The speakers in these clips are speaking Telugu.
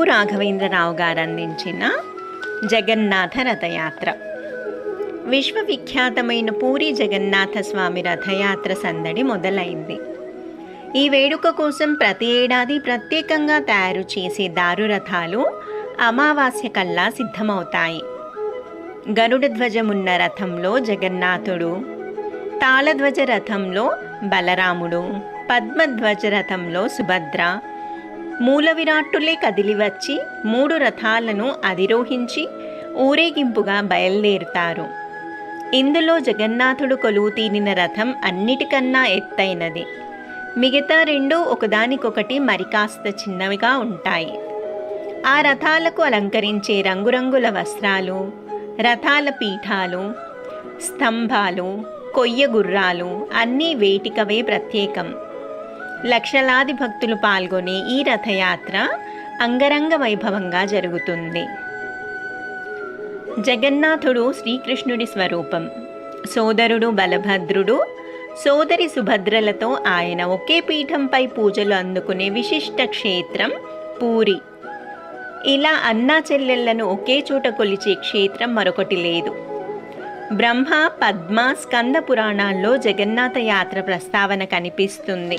ఉప్పు రాఘవేంద్రరావు గారు అందించిన జగన్నాథ రథయాత్ర విశ్వవిఖ్యాతమైన పూరి జగన్నాథ స్వామి రథయాత్ర సందడి మొదలైంది. ఈ వేడుక కోసం ప్రతి ఏడాది ప్రత్యేకంగా తయారు చేసే దారు రథాలు అమావాస్య కల్లా సిద్ధమవుతాయి. గరుడ ధ్వజమున్న రథంలో జగన్నాథుడు తాళధ్వజ రథంలో బలరాముడు పద్మధ్వజ రథంలో సుభద్ర మూల విరాట్టులే కదిలివచ్చి మూడు రథాలను అధిరోహించి ఊరేగింపుగా బయలుదేరుతారు. ఇందులో జగన్నాథుడు కొలువు తీరిన రథం అన్నిటికన్నా ఎత్తైనది. మిగతా రెండు ఒకదానికొకటి మరికాస్త చిన్నవిగా ఉంటాయి. ఆ రథాలకు అలంకరించే రంగురంగుల వస్త్రాలు రథాల పీఠాలు స్తంభాలు కొయ్య గుర్రాలు అన్నీ వేటికవే ప్రత్యేకం. లక్షలాది భక్తులు పాల్గొనే ఈ రథయాత్ర అంగరంగ వైభవంగా జరుగుతుంది. జగన్నాథుడు శ్రీకృష్ణుడి స్వరూపం. సోదరుడు బలభద్రుడు సోదరి సుభద్రలతో ఆయన ఒకే పీఠంపై పూజలు అందుకునే విశిష్ట క్షేత్రం పూరి. ఇలా అన్నా చెల్లెళ్ళను ఒకే చోట కొలిచే క్షేత్రం మరొకటి లేదు. బ్రహ్మ పద్మ స్కంద పురాణాల్లో జగన్నాథ యాత్ర ప్రస్తావన కనిపిస్తుంది.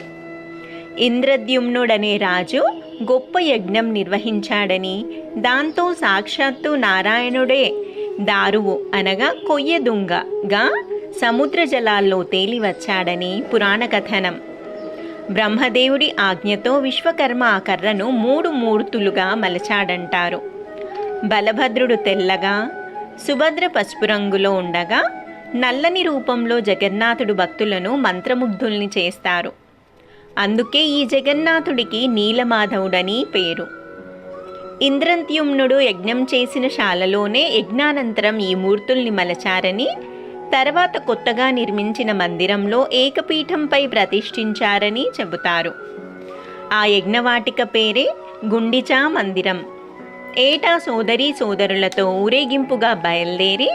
ఇంద్రద్యుమ్నుడనే రాజు గొప్ప యజ్ఞం నిర్వహించాడని. దాంతో సాక్షాత్తు నారాయణుడే. దారువు అనగా కొయ్య దుంగగా సముద్ర జలాల్లో తేలి వచ్చాడని పురాణ కథనం. బ్రహ్మదేవుడి ఆజ్ఞతో విశ్వకర్మ ఆ కర్రను మూడు మూర్తులుగా మలచాడంటారు. బలభద్రుడు తెల్లగా సుభద్ర పసుపు రంగులో ఉండగా నల్లని రూపంలో జగన్నాథుడు భక్తులను మంత్రముగ్ధుల్ని చేస్తారు. అందుకే ఈ జగన్నాథుడికి నీలమాధవుడని పేరు. ఇంద్రంత్యుమ్నుడు యజ్ఞం చేసిన శాలలోనే యజ్ఞానంతరం ఈ మూర్తుల్ని మలచారని తర్వాత కొత్తగా నిర్మించిన మందిరంలో ఏకపీఠంపై ప్రతిష్ఠించారని చెబుతారు. ఆ యజ్ఞవాటిక పేరే గుండిచా మందిరం. ఏటా సోదరీ సోదరులతో ఊరేగింపుగా బయలుదేరి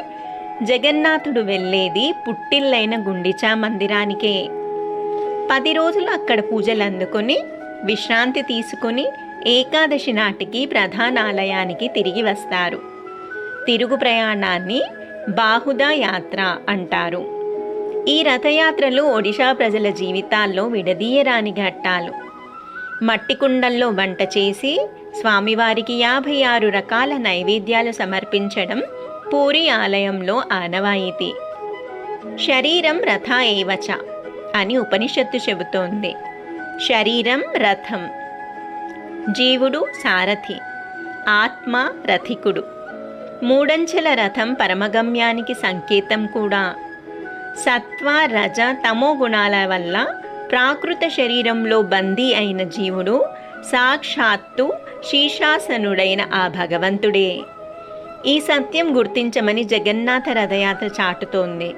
జగన్నాథుడు వెళ్ళేది పుట్టిల్లైన గుండిచా మందిరానికే. పది రోజులు అక్కడ పూజలు అందుకొని విశ్రాంతి తీసుకుని ఏకాదశి నాటికి ప్రధాన ఆలయానికి తిరిగి వస్తారు. తిరుగు ప్రయాణాన్ని బాహుదా యాత్ర అంటారు. ఈ రథయాత్రలు ఒడిషా ప్రజల జీవితాల్లో విడదీయరాని ఘట్టాలు. మట్టి కుండల్లో వంట చేసి స్వామివారికి యాభై ఆరు రకాల నైవేద్యాలు సమర్పించడం పూరి ఆలయంలో ఆనవాయితీ. శరీరం రథ ఏవచ. అని ఉపనిషత్తు చెబుతోంది. శరీరం రథం. జీవుడు సారథి. ఆత్మ రథికుడు. మూడంచెల రథం పరమగమ్యానికి సంకేతం కూడా. సత్వ రజ తమో గుణాల వల్ల ప్రాకృత శరీరంలో బందీ అయిన జీవుడు సాక్షాత్తు శీర్షాసనుడైన ఆ భగవంతుడే. ఈ సత్యం గుర్తించమని జగన్నాథ రథయాత్ర చాటుతోంది.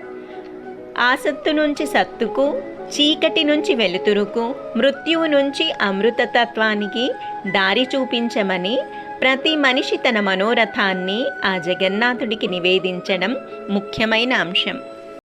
ఆసత్తు నుంచి సత్తుకు చీకటి నుంచి వెలుతురుకు మృత్యువు నుంచి అమృతతత్వానికి దారి చూపించమని ప్రతి మనిషి తన మనోరథాన్ని ఆ జగన్నాథుడికి నివేదించడం ముఖ్యమైన అంశం.